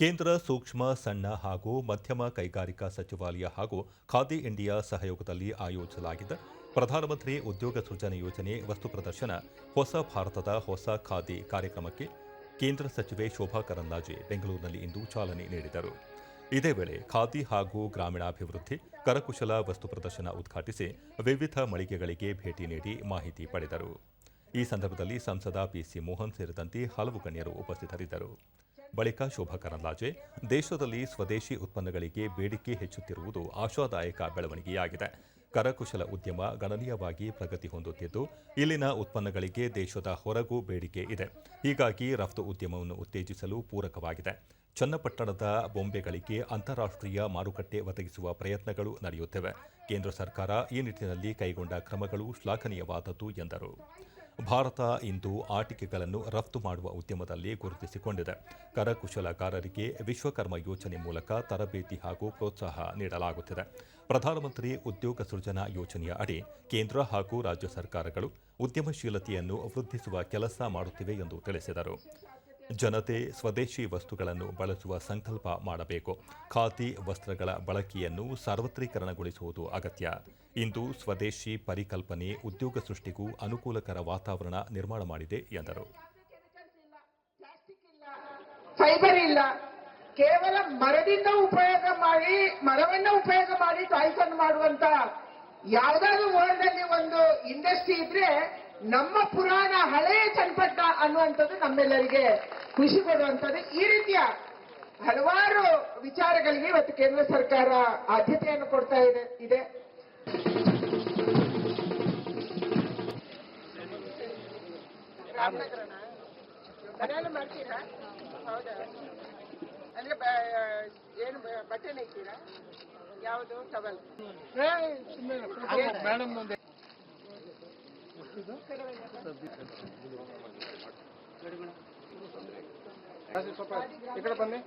ಕೇಂದ್ರ ಸೂಕ್ಷ್ಮ, ಸಣ್ಣ ಹಾಗೂ ಮಧ್ಯಮ ಕೈಗಾರಿಕಾ ಸಚಿವಾಲಯ ಹಾಗೂ ಖಾದಿ ಇಂಡಿಯಾ ಸಹಯೋಗದಲ್ಲಿ ಆಯೋಜಿಸಲಾಗಿದ್ದ ಪ್ರಧಾನಮಂತ್ರಿ ಉದ್ಯೋಗ ಸೃಜನೆ ಯೋಜನೆ ವಸ್ತು ಪ್ರದರ್ಶನ ಹೊಸ ಭಾರತದ ಹೊಸ ಖಾದಿ ಕಾರ್ಯಕ್ರಮಕ್ಕೆ ಕೇಂದ್ರ ಸಚಿವೆ ಶೋಭಾ ಕರಂದ್ಲಾಜೆ ಬೆಂಗಳೂರಿನಲ್ಲಿ ಇಂದು ಚಾಲನೆ ನೀಡಿದರು. ಇದೇ ವೇಳೆ ಖಾದಿ ಹಾಗೂ ಗ್ರಾಮೀಣಾಭಿವೃದ್ಧಿ, ಕರಕುಶಲ ವಸ್ತು ಪ್ರದರ್ಶನ ಉದ್ಘಾಟಿಸಿ ವಿವಿಧ ಮಳಿಗೆಗಳಿಗೆ ಭೇಟಿ ನೀಡಿ ಮಾಹಿತಿ ಪಡೆದರು. ಈ ಸಂದರ್ಭದಲ್ಲಿ ಸಂಸದ ಪಿಸಿ ಮೋಹನ್ ಸೇರಿದಂತೆ ಹಲವು ಗಣ್ಯರು ಉಪಸ್ಥಿತರಿದ್ದರು. ಬಳಿಕ ಶೋಭಾ ಕರಂದ್ಲಾಜೆ, ದೇಶದಲ್ಲಿ ಸ್ವದೇಶಿ ಉತ್ಪನ್ನಗಳಿಗೆ ಬೇಡಿಕೆ ಹೆಚ್ಚುತ್ತಿರುವುದು ಆಶಾದಾಯಕ ಬೆಳವಣಿಗೆಯಾಗಿದೆ. ಕರಕುಶಲ ಉದ್ಯಮ ಗಣನೀಯವಾಗಿ ಪ್ರಗತಿ ಹೊಂದುತ್ತಿದ್ದು, ಇಲ್ಲಿನ ಉತ್ಪನ್ನಗಳಿಗೆ ದೇಶದ ಹೊರಗೂ ಬೇಡಿಕೆ ಇದೆ. ಹೀಗಾಗಿ ರಫ್ತು ಉದ್ಯಮವನ್ನು ಉತ್ತೇಜಿಸಲು ಪೂರಕವಾಗಿದೆ. ಚನ್ನಪಟ್ಟಣದ ಬೊಂಬೆಗಳಿಗೆ ಅಂತಾರಾಷ್ಟ್ರೀಯ ಮಾರುಕಟ್ಟೆ ಒದಗಿಸುವ ಪ್ರಯತ್ನಗಳು ನಡೆಯುತ್ತಿವೆ. ಕೇಂದ್ರ ಸರ್ಕಾರ ಈ ನಿಟ್ಟಿನಲ್ಲಿ ಕೈಗೊಂಡ ಕ್ರಮಗಳು ಶ್ಲಾಘನೀಯವಾದದ್ದು ಎಂದರು. ಭಾರತ ಇಂದು ಆಟಿಕೆಗಳನ್ನು ರಫ್ತು ಮಾಡುವ ಉದ್ಯಮದಲ್ಲಿ ಗುರುತಿಸಿಕೊಂಡಿದೆ. ಕರಕುಶಲಕಾರರಿಗೆ ವಿಶ್ವಕರ್ಮ ಯೋಜನೆ ಮೂಲಕ ತರಬೇತಿ ಹಾಗೂ ಪ್ರೋತ್ಸಾಹ ನೀಡಲಾಗುತ್ತಿದೆ. ಪ್ರಧಾನಮಂತ್ರಿ ಉದ್ಯೋಗ ಸೃಜನಾ ಯೋಜನೆಯ ಅಡಿ ಕೇಂದ್ರ ಹಾಗೂ ರಾಜ್ಯ ಸರ್ಕಾರಗಳು ಉದ್ಯಮಶೀಲತೆಯನ್ನು ವೃದ್ಧಿಸುವ ಕೆಲಸ ಮಾಡುತ್ತಿವೆ ಎಂದು ತಿಳಿಸಿದರು. ಜನತೆ ಸ್ವದೇಶಿ ವಸ್ತುಗಳನ್ನು ಬಳಸುವ ಸಂಕಲ್ಪ ಮಾಡಬೇಕು. ಖಾತಿ ವಸ್ತ್ರಗಳ ಬಳಕೆಯನ್ನು ಸಾರ್ವತ್ರೀಕರಣಗೊಳಿಸುವುದು ಅಗತ್ಯ. ಇಂದು ಸ್ವದೇಶಿ ಪರಿಕಲ್ಪನೆ ಉದ್ಯೋಗ ಸೃಷ್ಟಿಗೂ ಅನುಕೂಲಕರ ವಾತಾವರಣ ನಿರ್ಮಾಣ ಮಾಡಿದೆ ಎಂದರು. ಫೈಬರ್ ಇಲ್ಲ. ಕೇವಲ ಮರದಿಂದ ಉಪಯೋಗ ಮಾಡಿ, ಮರವನ್ನ ಉಪಯೋಗ ಮಾಡಿ ಟಾಯ್ಸ್ ಅನ್ನು ಮಾಡುವಂತ ಯಾವ್ದಾದ್ರು ವರ್ಲ್ಡ್ ಅಲ್ಲಿ ಒಂದು ಇಂಡಸ್ಟ್ರಿ ಇದ್ರೆ ನಮ್ಮ ಪುರಾಣ ಹಳೆಯ ಚನ್ಪಟ್ಟ ಅನ್ನುವಂಥದ್ದು ನಮ್ಮೆಲ್ಲರಿಗೆ ಖುಷಿ ಕೊಡುವಂಥದ್ದು ಈ ರೀತಿಯ ಹಲವಾರು ವಿಚಾರಗಳಿಗೆ ಇವತ್ತು ಕೇಂದ್ರ ಸರ್ಕಾರ ಆದ್ಯತೆಯನ್ನು ಕೊಡ್ತಾ ಇದೆ ಇದೆ. ಮಾಡ್ತೀರಾ? ಹೌದಾ? ಅಂದ್ರೆ ಏನು ಬಟ್ಟೆ ಯಾವುದು? ಟವಲ್. ಮೇಡಮ್ ಮುಂದೆ. Gracias, Sofía. ¿Qué queda para mí?